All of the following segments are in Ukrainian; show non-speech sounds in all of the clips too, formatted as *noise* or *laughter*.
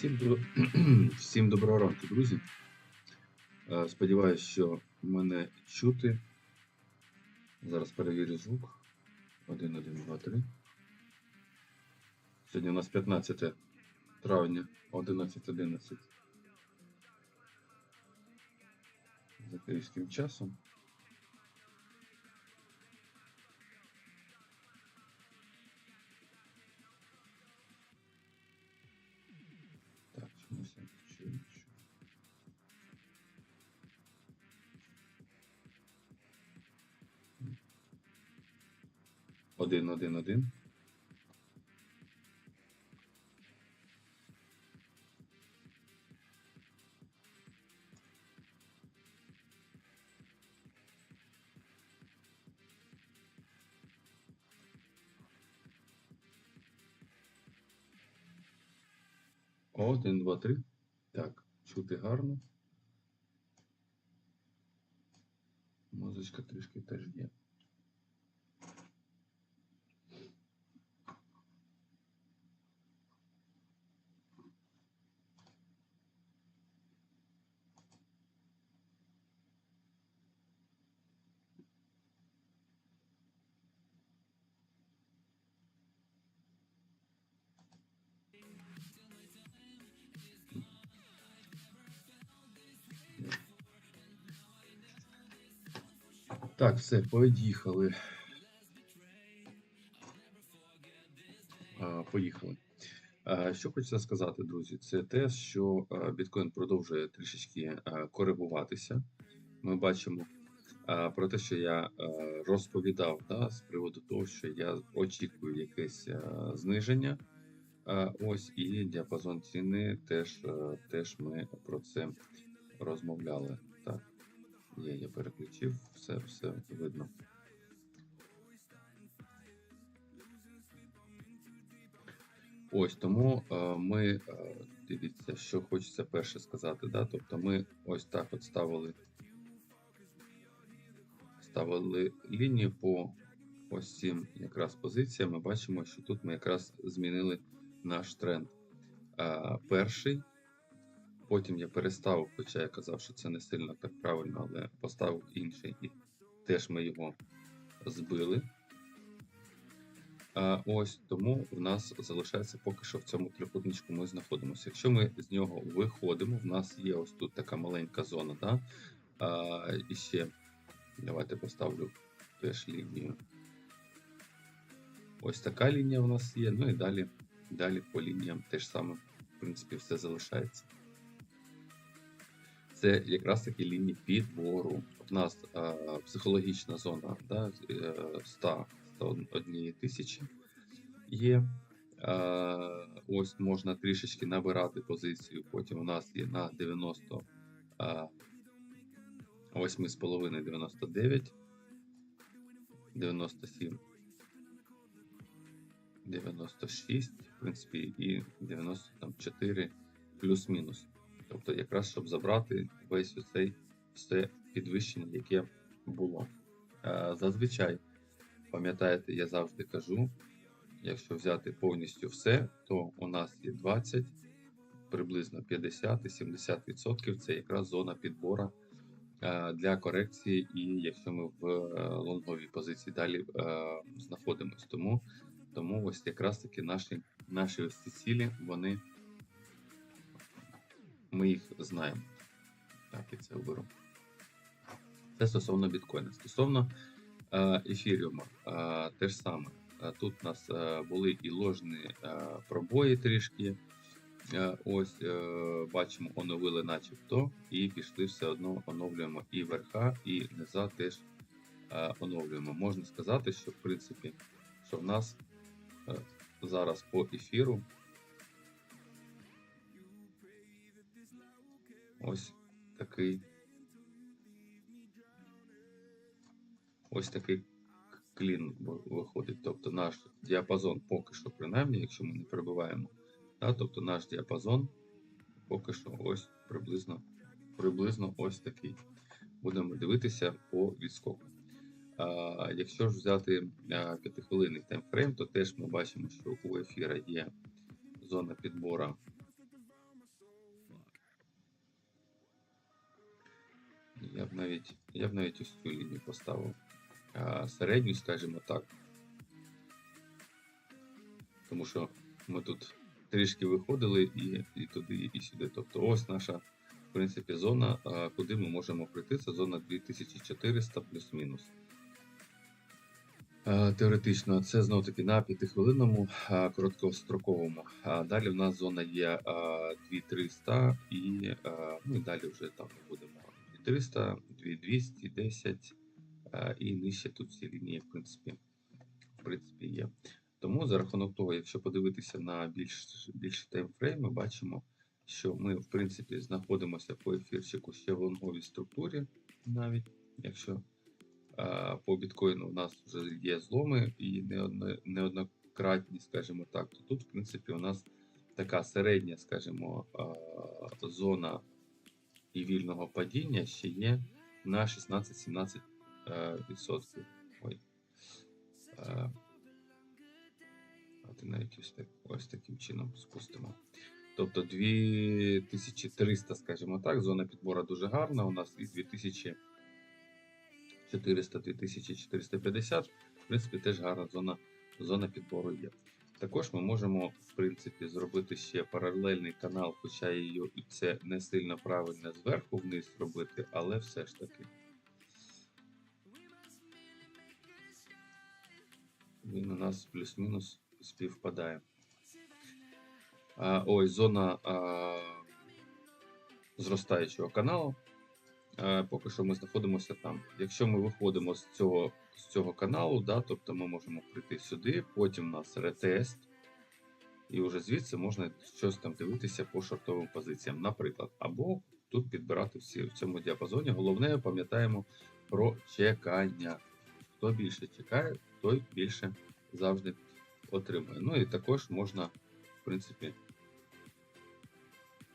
Всім. *clears throat* Всім доброго ранку, друзі. Е, Сподіваюсь, що мене чути. Зараз перевірю звук. 1, 1, 2, 3. Сьогодні у нас 15 травня 11.11 за київським часом. Один, один, один. Один, два, три. Так, чути гарно. Музичка трішки теж є. Так, все, поїхали. Поїхали. Що хочеться сказати, друзі, це те, що біткоін продовжує трішечки коригуватися. Ми бачимо про те, що я розповідав да, з приводу того, що я очікую якесь зниження. Ось і діапазон ціни теж, теж ми про це розмовляли. Я переключив, все, все видно. Ось тому е, ми е, дивіться, що хочеться перше сказати. Да? Тобто ми ось так от ставили, ставили лінію по ось цим якраз позиціям. Ми бачимо, що тут ми якраз змінили наш тренд. Е, перший Потім я переставив, хоча я казав, що це не сильно так правильно, але поставив інший і теж ми його збили. А Ось тому в нас залишається поки що в цьому трикутничку ми знаходимося. Якщо ми з нього виходимо, в нас є ось тут така маленька зона. Да? А, І ще давайте поставлю теж лінію. Ось така лінія у нас є. Ну і далі, далі по лініям теж саме, в принципі, все залишається це якраз таки лінії підбору. У нас е, психологічна зона да, 100 101 тисячі є. Е, ось можна трішечки набирати позицію. Потім у нас є на 90 е, 8,5 99, 97, 96, в принципі, і 94 плюс-мінус. Тобто, якраз щоб забрати весь оцей все підвищення, яке було. Е, зазвичай, пам'ятаєте, я завжди кажу: якщо взяти повністю все, то у нас є 20, приблизно 50 і 70% це якраз зона підбору е, для корекції, і якщо ми в е, лонговій позиції далі знаходимося. Тому тому ось якраз таки наші наші ось ці цілі, вони ми їх знаємо. Так, я це оберу. Це стосовно біткоїна. Стосовно е, ефіріума, е, те ж саме. Е, тут у нас були і ложні пробої трішки. Ось бачимо, оновили начебто, і пішли все одно оновлюємо і верха, і низа теж оновлюємо. Можна сказати, що в принципі, що в нас зараз по ефіру Ось такий. Ось такий клін виходить. Тобто наш діапазон поки що, принаймні, якщо ми не перебуваємо, да, тобто наш діапазон поки що ось приблизно приблизно ось такий. Будемо дивитися по відскоку. А, Якщо ж взяти 5-хвилинний таймфрейм, то теж ми бачимо, що у ефіра є зона підбора Я б навіть, я б навіть ось цю лінію поставив. А, середню, скажімо так. Тому що ми тут трішки виходили і, і туди, і сюди. Тобто ось наша, в принципі, зона, куди ми можемо прийти. Це зона 2400 плюс-мінус. Теоретично, це знов таки на п'ятихвилинному е, короткостроковому. А далі в нас зона є е, 2300 і, ну, і далі вже там будемо 2300, 2200, 10 е, і нижче тут всі лінії, в принципі, в принципі є. Тому за рахунок того, якщо подивитися на більш, більші таймфрейми, бачимо, що ми, в принципі, знаходимося по ефірчику ще в лонговій структурі, навіть якщо а, по біткоїну у нас вже є зломи і неоднократні, скажімо так, то тут, в принципі, у нас така середня, скажімо, а, зона і вільного падіння ще є на 16-17%. е, відсотків. Ой. Е, Давайте навіть ось, так, ось таким чином спустимо. Тобто 2300, скажімо так, зона підбору дуже гарна. У нас і 2400, 2450, в принципі, теж гарна зона, зона підбору є. Також ми можемо, в принципі, зробити ще паралельний канал, хоча її і це не сильно правильно зверху вниз робити, але все ж таки. Він у нас плюс-мінус співпадає. А, ось зона а, зростаючого каналу. А, поки що ми знаходимося там. Якщо ми виходимо з цього, з цього каналу, да, тобто ми можемо прийти сюди, потім у нас ретест, і вже звідси можна щось там дивитися по шортовим позиціям, наприклад, або тут підбирати всі в цьому діапазоні. Головне, пам'ятаємо про чекання. Хто більше чекає, той більше завжди отримує. Ну і також можна, в принципі,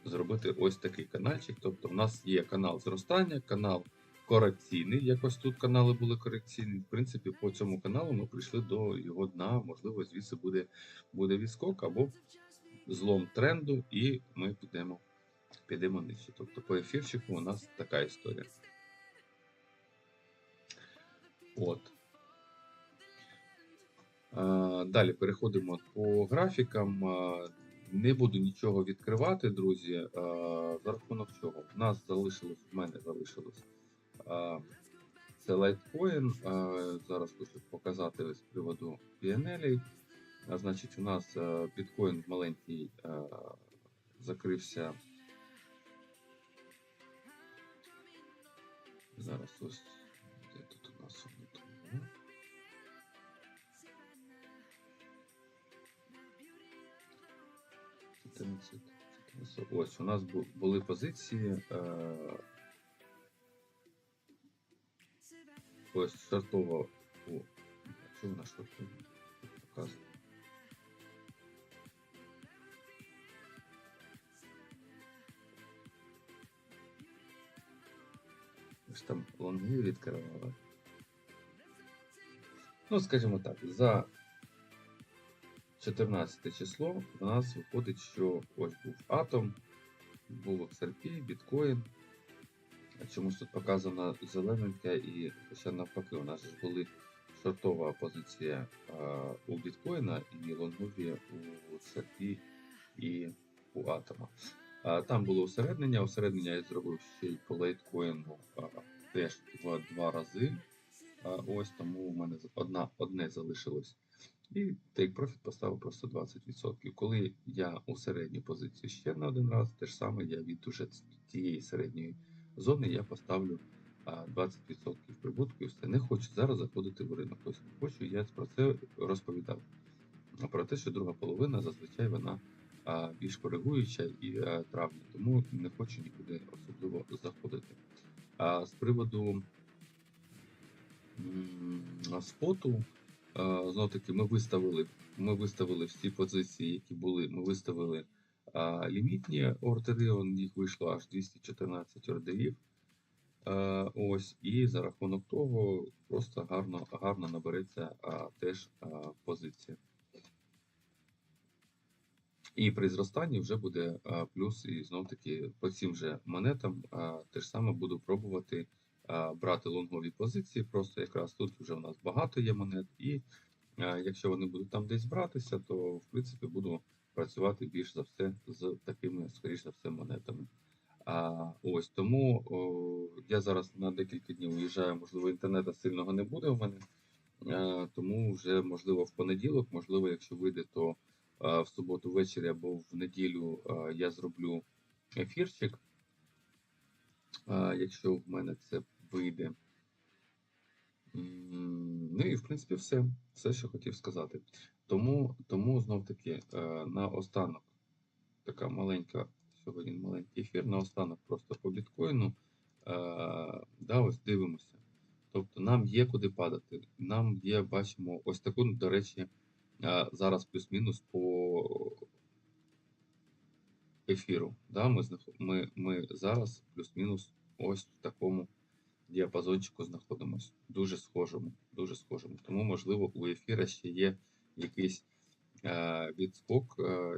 зробити ось такий каналчик. Тобто, в нас є канал зростання, канал корекційний. Якось тут канали були корекційні. В принципі, по цьому каналу ми прийшли до його дна. Можливо, звідси буде, буде відскок або злом тренду, і ми підемо, підемо нижче. Тобто по ефірчику у нас така історія. От. А, Далі переходимо по графікам. Не буду нічого відкривати, друзі. За рахунок чого? У нас залишилось, в мене залишилось. Це. А, Зараз хочу показати з приводу PNL. Значить, у нас а, біткоін маленький закрився. Зараз ось де тут у нас чотирнадцять. Ось у нас були позиції. Е, ось шартова. О, а чого вона? Тут показує. Ж там лонги відкривали. Ну, скажімо так, за 14 число у нас виходить, що ось був атом, був XRP, біткоін. Чомусь тут показана зелененька і ще навпаки, у нас ж були шортова позиція а, у біткоїна і лонгові у XRP і у атома. А, там було усереднення. Усереднення я зробив ще й по лейткоїну а, теж два, два рази. А, ось тому у мене одна, одне залишилось. І take profit поставив просто 20%. Коли я у середній позиції ще на один раз, те ж саме я від уже тієї середньої зони я поставлю 20% прибутку і все. Не хочу зараз заходити в ринок. Ось не хочу, я про це розповідав. Про те, що друга половина зазвичай вона більш коригуюча і травня, тому не хочу нікуди особливо заходити. З приводу споту. Знову таки, ми виставили, ми виставили всі позиції, які були. Ми виставили а, лімітні ордери, он, їх вийшло аж 214 ордерів. Ось, і за рахунок того просто гарно, гарно набереться а, теж а, позиція. І при зростанні вже буде а, плюс, і знов таки по цим же монетам а, те саме буду пробувати а, брати лонгові позиції. Просто якраз тут вже в нас багато є монет, і а, якщо вони будуть там десь братися, то в принципі буду працювати більш за все з такими, скоріш за все, монетами. А, ось тому о, я зараз на декілька днів уїжджаю, можливо, інтернету сильного не буде у мене. Е, Тому вже можливо в понеділок, можливо, якщо вийде, то е, в суботу ввечері або в неділю е, я зроблю ефірчик. Е, Якщо в мене це вийде. Ну і в принципі все, все, що хотів сказати. Тому, тому знов таки е, на останок така маленька, сьогодні маленький ефір, на останок просто по біткоїну. Е, да, ось дивимося. Тобто нам є куди падати. Нам є, бачимо, ось таку, до речі, е, зараз плюс-мінус по ефіру. Да, ми, ми, ми зараз плюс-мінус ось в такому діапазончику знаходимося. Дуже схожому, дуже схожому. Тому, можливо, у ефіра ще є якийсь е, відскок. Е,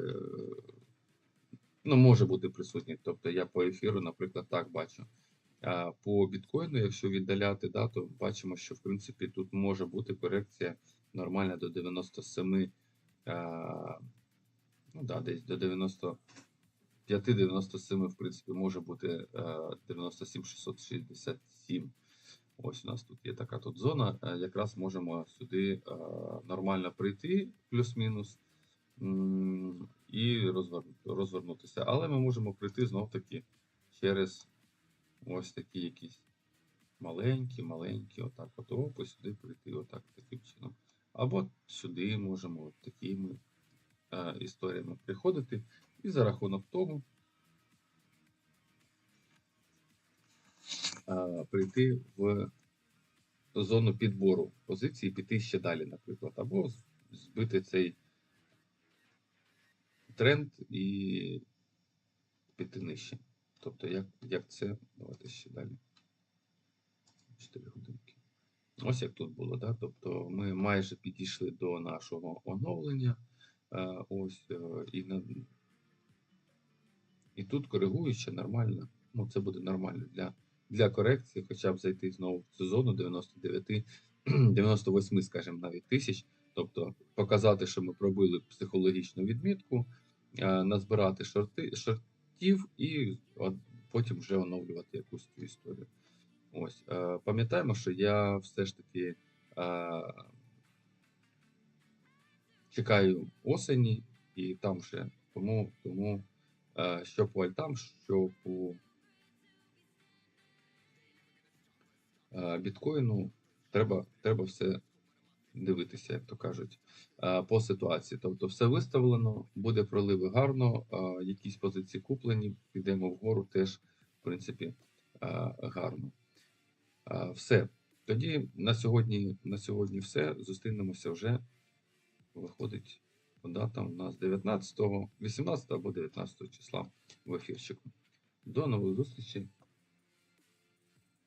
ну, може бути присутній. Тобто я по ефіру, наприклад, так бачу. А по біткоїну, якщо віддаляти, да, то бачимо, що в принципі тут може бути корекція нормальна до 97, а, ну да, десь до 95-97, в принципі, може бути а, 97 667. Ось у нас тут є така тут зона. Якраз можемо сюди нормально прийти, плюс-мінус, і розвернутися. Але ми можемо прийти знов таки через ось такі якісь маленькі, маленькі, отак от оп, сюди прийти, отак таким чином. Або сюди можемо такими е, історіями приходити. І за рахунок того прийти в зону підбору позиції, піти ще далі, наприклад, або збити цей тренд і піти нижче. Тобто, як, як це, давайте ще далі. 4 годинки. Ось як тут було, да? Тобто ми майже підійшли до нашого оновлення. Е, ось е, і, на... і тут коригуючи нормально. Ну, це буде нормально для, для корекції, хоча б зайти знову в цю зону 99, 98, скажімо, навіть тисяч. Тобто показати, що ми пробили психологічну відмітку, е, назбирати шорти, шортів і от, потім вже оновлювати якусь цю історію. Ось, е, пам'ятаємо, що я все ж таки е, чекаю осені, і там вже тому, тому що по альтам, що по біткоїну, треба, треба все дивитися, як то кажуть, е, по ситуації. Тобто все виставлено, буде проливи гарно, е, якісь позиції куплені, підемо вгору теж, в принципі, е, гарно. Все. Тоді на сьогодні, на сьогодні все. Зустрінемося вже. Виходить, дата у нас 19, 18 або 19 числа в ефірчику. До нових зустрічей.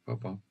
Па-па.